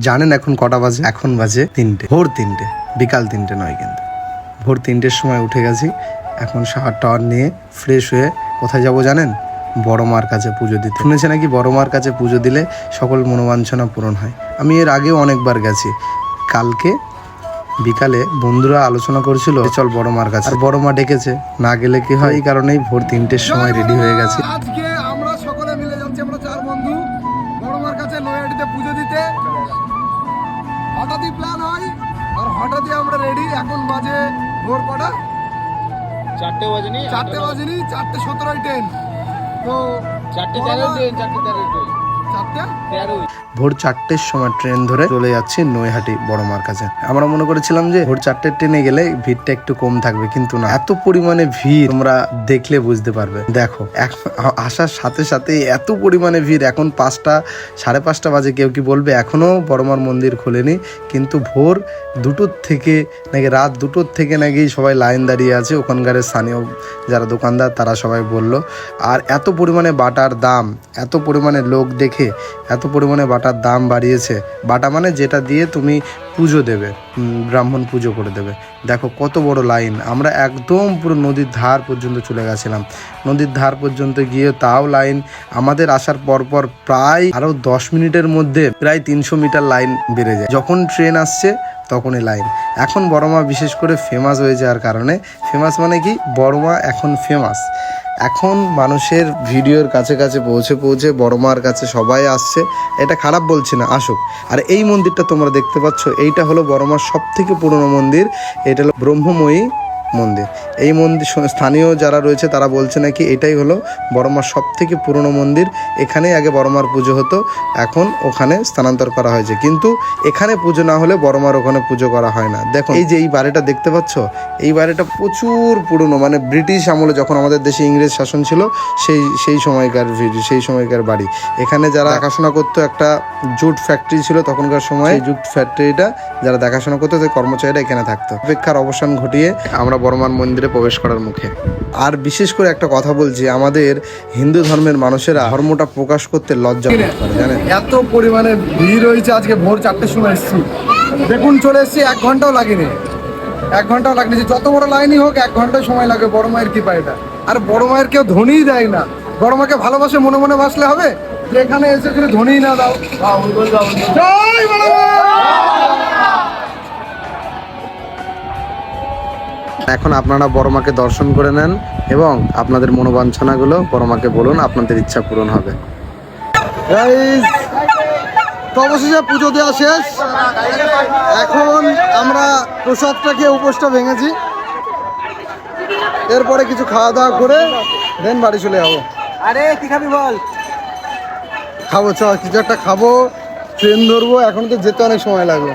জানেন এখন কটা বাজে? এখন বাজে তিনটে। ভোর তিনটে। বিকাল তিনটে নয় কিন্তু। ভোর তিনটের সময় উঠে গেছি। এখন শাওয়ার টাওয়ার নিয়ে ফ্রেশ হয়ে কোথায় যাব জানেন? বড় মার কাছে পুজো দিতে। শুনেছে নাকি বড় মার কাছে পুজো দিলে সকল মনোবাঞ্ছনা পূরণ হয়? আমি এর আগেও অনেকবার গেছি। কালকে বিকালে বন্ধুরা আলোচনা করেছিল, চল বড় মার কাছে। আর বড় মা ডেকেছে। না গেলে কি হয়? এই কারণেই ভোর তিনটের সময় রেডি হয়ে গেছে। আজকে আমরা সকলে মিলে যাচ্ছি, আমরা চার বন্ধু। বড়মার কাছে নয়াডিতে পুজো দিতে। হঠাৎই আমরা রেডি এখন বাজে ভোর কটা? চারটে বাজেনি চারটে বাজেনি চারটে সতেরোই ট্রেন তো চারটে তেরো ট্রেন চারটে তেরো ট্রেন ভোর চারটের সময় ট্রেন ধরে চলে যাচ্ছি নৈহাটি বড় মার কাছে আমরা মনে করেছিলাম যে ভোর চারটের ট্রেনে গেলে ভিড়টা একটু কম থাকবে, কিন্তু না। এত পরিমাণে ভিড় তোমরা দেখলে বুঝতে পারবে। দেখো আসার সাথে সাথে এত পরিমাণে ভিড়। এখন পাঁচটা, সাড়ে পাঁচটা বাজে, কেউ কি বলবে? এখনও বড়মার মন্দির খোলেনি, কিন্তু ভোর দুটোর থেকে নাকি রাত দুটোর থেকে নাকি সবাই লাইন দাঁড়িয়ে আছে। ওখানকার স্থানীয় যারা দোকানদার, তারা সবাই বলল, আর এত পরিমাণে বাটার দাম, এত পরিমাণে লোক দেখে এত পরিমাণে বাটার দাম বাড়িয়েছে। বাটা মানে যেটা দিয়ে তুমি পুজো দেবে ব্রাহ্মণ পুজো করে দেবে। দেখো কত বড় লাইন। আমরা একদম পুরো নদীর ধার পর্যন্ত চলে গেছিলাম। নদীর ধার পর্যন্ত গিয়ে তাও লাইন। আমাদের আসার পরপর প্রায় আরও দশ মিনিটের মধ্যে প্রায় তিনশো মিটার লাইন বেড়ে যায়। যখন ট্রেন আসছে তখনই লাইন। এখন বড়মা বিশেষ করে ফেমাস হয়ে যাওয়ার কারণে ফেমাস মানে কি? বড়মা এখন ফেমাস এখন মানুষের ভিডিওর কাছে কাছে পৌঁছে পৌঁছে বড়মার কাছে সবাই আসছে। এটা খারাপ বলছি না, আসুক। আর এই মন্দিরটা তোমরা দেখতে পাচ্ছ, এইটা হলো বড়মার সব থেকে পুরনো মন্দির। এটা হলো ব্রহ্মময়ী মন্দির। এই মন্দির স্থানীয় যারা রয়েছে তারা বলছে নাকি এটাই হলো বড়মার সব থেকে পুরনো মন্দির। এখানেই আগে বড়মার পুজো হতো এখন ওখানে স্থানান্তর করা হয়েছে। কিন্তু এখানে পুজো না হলে বড়মার ওখানে পুজো করা হয় না। দেখো এই যে এই বাড়িটা দেখতে পাচ্ছ এই বাড়িটা প্রচুর পুরনো। মানে ব্রিটিশ আমলে যখন আমাদের দেশে ইংরেজ শাসন ছিল সেই সেই সময়কার সেই সময়কার বাড়ি। এখানে যারা দেখাশোনা করতো একটা জুট ফ্যাক্টরি ছিল তখনকার সময়। জুট ফ্যাক্টরিটা যারা দেখাশোনা করতো সেই কর্মচারীরা এখানে থাকতো। অপেক্ষার অবসান ঘটিয়ে আমরা বড়মার মন্দিরে প্রবেশ করার মুখে। আর বিশেষ করে একটা কথা বলছি আমাদের হিন্দু ধর্মের মানুষেরা ধর্মটা প্রকাশ করতে লজ্জা বোধ করে জানেন? এত পরিমাণে ভিড় হয়েছে আজকে ভোর চারটের সময় এসেছি। দেখুন চলে এসেছি এক ঘন্টাও লাগেনি। এক ঘন্টাও লাগেনি যে যত বড় লাইনই হোক এক ঘণ্টা সময় লাগে বড় মায়ের কৃপা এটা আর বড় মায়ের কেউ ধনীই দেয় না। বড় মাকে ভালোবাসে মনে মনে বাসলে হবে? যে এখানে এসে যদি ধনীই না দাও। জয় বড় এখন আপনারা বড়মাকে দর্শন করে নেন এবং আপনাদের মনোবাঞ্ছনাগুলো বড়মাকে বলুন আপনাদের ইচ্ছা পূরণ হবে। তো অবশেষে পুজো দেওয়া শেষ। এখন আমরা প্রসাদটা খেয়ে উপোসটা ভেঙেছি। এরপরে কিছু খাওয়া দাওয়া করে দেন বাড়ি চলে যাব। আরে কি খাবি বল? খাব চ কিছু একটা খাব ট্রেন ধরবো এখন তো যেতে অনেক সময় লাগবে